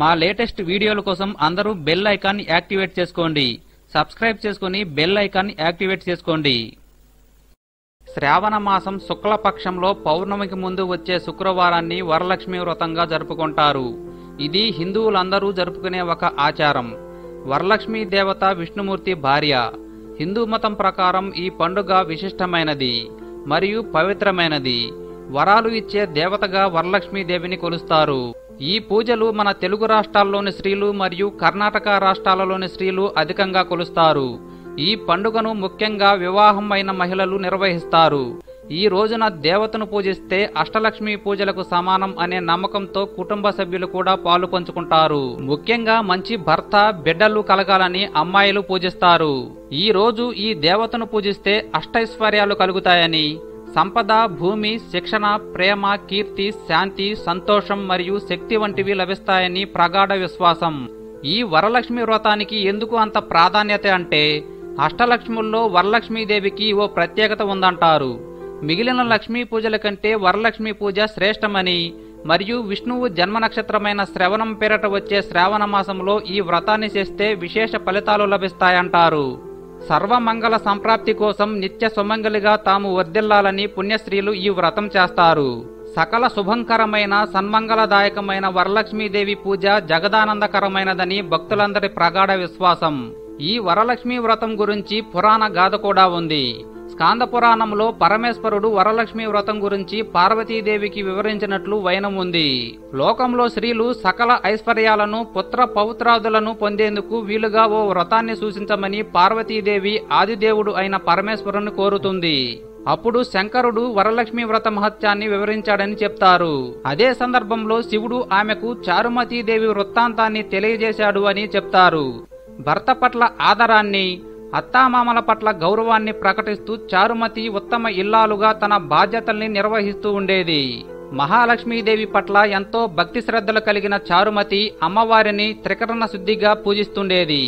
మా లేటెస్ట్ వీడియోల కోసం అందరూ బెల్ ఐకాన్ యాక్టివేట్ చేసుకోండి. సబ్స్క్రైబ్ చేసుకుని బెల్ ఐకాన్ యాక్టివేట్ చేసుకోండి. శ్రావణ మాసం శుక్లపక్షంలో పౌర్ణమికి ముందు వచ్చే శుక్రవారాన్ని వరలక్ష్మి వ్రతంగా జరుపుకుంటారు. ఇది హిందువులందరూ జరుపుకునే ఒక ఆచారం. వరలక్ష్మి దేవత విష్ణుమూర్తి భార్య. హిందూ మతం ప్రకారం ఈ పండుగ విశిష్టమైనది మరియు పవిత్రమైనది. వరాలు ఇచ్చే దేవతగా వరలక్ష్మీదేవిని కొలుస్తారు. ఈ పూజలు మన తెలుగు రాష్ట్రాల్లోని స్త్రీలు మరియు కర్ణాటక రాష్ట్రాలలోని స్త్రీలు అధికంగా కొలుస్తారు. ఈ పండుగను ముఖ్యంగా వివాహం అయిన మహిళలు నిర్వహిస్తారు. ఈ రోజున దేవతను పూజిస్తే అష్టలక్ష్మి పూజలకు సమానం అనే నమ్మకంతో కుటుంబ సభ్యులు కూడా పాలు పంచుకుంటారు. ముఖ్యంగా మంచి భర్త బిడ్డలు కలగాలని అమ్మాయిలు పూజిస్తారు. ఈ రోజు ఈ దేవతను పూజిస్తే అష్టైశ్వర్యాలు కలుగుతాయని సంపద భూమి శిక్షణ ప్రేమ కీర్తి శాంతి సంతోషం మరియు శక్తి వంటివి లభిస్తాయని ప్రగాఢ విశ్వాసం. ఈ వరలక్ష్మి వ్రతానికి ఎందుకు అంత ప్రాధాన్యత అంటే అష్టలక్ష్ముల్లో వరలక్ష్మీదేవికి ఓ ప్రత్యేకత ఉందంటారు. మిగిలిన లక్ష్మీ పూజల కంటే వరలక్ష్మి పూజ శ్రేష్టమని మరియు విష్ణువు జన్మ నక్షత్రమైన శ్రవణం పేరట వచ్చే శ్రావణ మాసంలో ఈ వ్రతాన్ని చేస్తే విశేష ఫలితాలు లభిస్తాయంటారు. సర్వమంగళ సంప్రాప్తి కోసం నిత్య సుమంగలిగా తాము వర్ధిల్లాలని పుణ్యశ్రీలు ఈ వ్రతం చేస్తారు. సకల శుభంకరమైన సన్మంగళదాయకమైన వరలక్ష్మీదేవి పూజ జగదానందకరమైనదని భక్తులందరి ప్రగాఢ విశ్వాసం. ఈ వరలక్ష్మీ వ్రతం గురించి పురాణ గాథ కూడా ఉంది. స్కాంద పురాణంలో పరమేశ్వరుడు వరలక్ష్మి వ్రతం గురించి పార్వతీదేవికి వివరించినట్లు వైనం ఉంది. లోకంలో స్త్రీలు సకల ఐశ్వర్యాలను పుత్ర పౌత్రాదులను పొందేందుకు వీలుగా ఓ వ్రతాన్ని సూచించమని పార్వతీదేవి ఆదిదేవుడు అయిన పరమేశ్వరుని కోరుతుంది. అప్పుడు శంకరుడు వరలక్ష్మి వ్రత మహత్యాన్ని వివరించాడని చెప్తారు. అదే సందర్భంలో శివుడు ఆమెకు చారుమతీదేవి వృత్తాంతాన్ని తెలియజేశాడు అని చెప్తారు. భర్త పట్ల ఆదరాన్ని అత్తామామల పట్ల గౌరవాన్ని ప్రకటిస్తూ చారుమతి ఉత్తమ ఇల్లాలుగా తన బాధ్యతల్ని నిర్వహిస్తూ ఉండేది. మహాలక్ష్మీదేవి పట్ల ఎంతో భక్తి శ్రద్ధలు కలిగిన చారుమతి అమ్మవారిని త్రికరణ శుద్ధిగా పూజిస్తుండేది.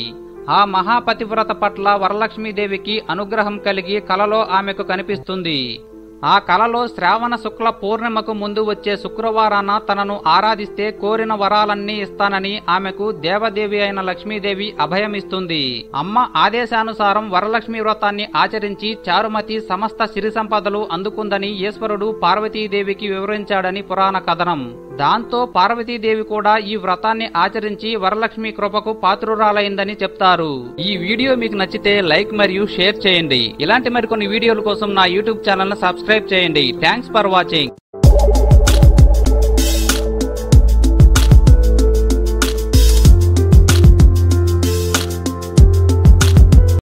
ఆ మహాపతివ్రత పట్ల వరలక్ష్మీదేవికి అనుగ్రహం కలిగి కలలో ఆమెకు కనిపిస్తుంది. ఆ కలలో శ్రావణ శుక్ల పూర్ణిమకు ముందు వచ్చే శుక్రవారాన తనను ఆరాధిస్తే కోరిన వరాలన్నీ ఇస్తానని ఆమెకు దేవదేవి అయిన లక్ష్మీదేవి అభయమిస్తుంది. అమ్మ ఆదేశానుసారం వరలక్ష్మి వ్రతాన్ని ఆచరించి చారుమతి సమస్త సిరి సంపదలు అందుకుందని ఈశ్వరుడు పార్వతీదేవికి వివరించాడని పురాణ కథనం. దాంతో పార్వతీదేవి కూడా ఈ వ్రతాన్ని ఆచరించి వరలక్ష్మి కృపకు పాత్రురాలైందని చెప్తారు. ఈ వీడియో మీకు నచ్చితే లైక్ మరియు షేర్ చేయండి. ఇలాంటి మరికొన్ని వీడియోల కోసం నా యూట్యూబ్ ఛానల్ సబ్స్క్రైబ్ చేయండి. Thanks for watching.